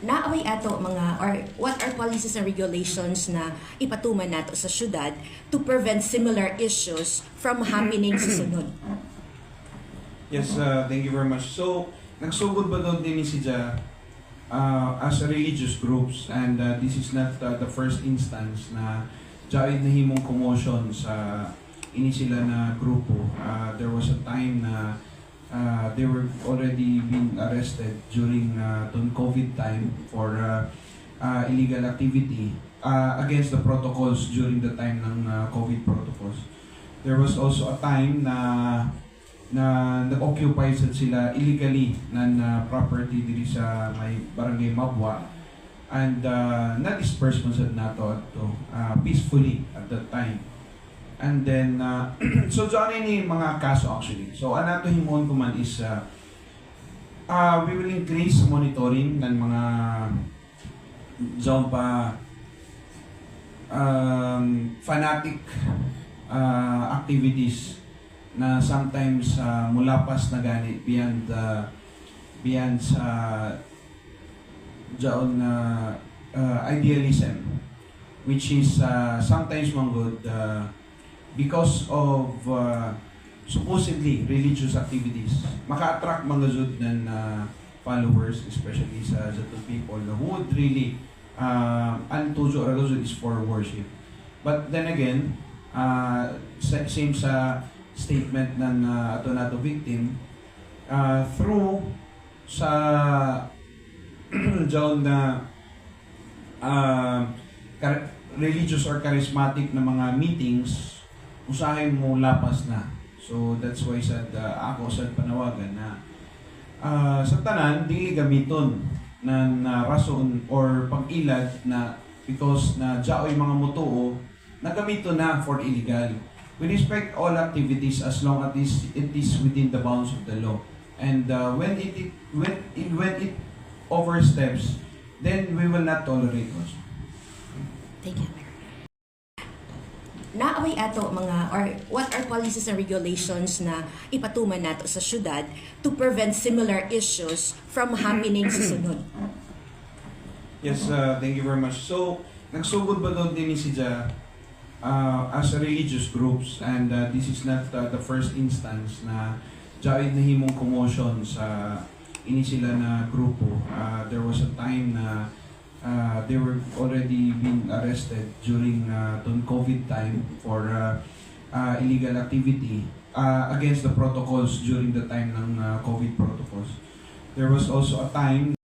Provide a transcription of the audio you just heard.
naaway ato mga or what are policies and regulations na ipatuman nato sa syudad to prevent similar issues from happening sa sunod. Yes, uh, thank you very much. So, nagsugod ba doon din si Ja uh, as a religious groups and uh, this is not uh, the first instance na jaid na himong commotion sa ini sila na grupo. Uh, there was a time na uh, they were already being arrested during uh, COVID time for uh, uh, illegal activity uh, against the protocols during the time ng uh, COVID protocols. There was also a time na na nag-occupy sila illegally ng uh, property diri sa may barangay Mabwa and uh, na-disperse man sad nato to uh, peacefully at that time and then uh, so Johnny ni mga kaso actually. So ano to himon ko man is uh, uh, we will increase monitoring ng mga zone pa um, fanatic uh, activities na sometimes uh, mulapas na gani beyond uh, beyond sa jaon na uh, idealism which is uh, sometimes manggod uh, because of uh, supposedly religious activities. Maka-attract mga jud ng uh, followers especially sa Zato people who would really uh, ang tujo ra jud is for worship. But then again uh, sa- same sa statement ng uh, ato victim uh, through sa John na uh, religious or charismatic na mga meetings usahin mo lapas na so that's why sad uh, ako sad panawagan na uh, sa tanan dili gamiton na, na rason or pag-ilad na because na jaoy mga mutuo nagamito na for illegal we respect all activities as long as it is, it is within the bounds of the law. And uh, when it, it when it when it oversteps, then we will not tolerate also. Thank you. Naaway ato mga or what are policies and regulations na ipatuman nato sa syudad to prevent similar issues from happening sa sunod. Yes, uh, thank you very much. So, nagsugod ba doon din si Ja uh, as religious groups and uh, this is not uh, the first instance na jaid na himong commotion sa ini sila na grupo. Uh, there was a time na uh, they were already being arrested during uh, COVID time for uh, uh, illegal activity uh, against the protocols during the time ng uh, COVID protocols. There was also a time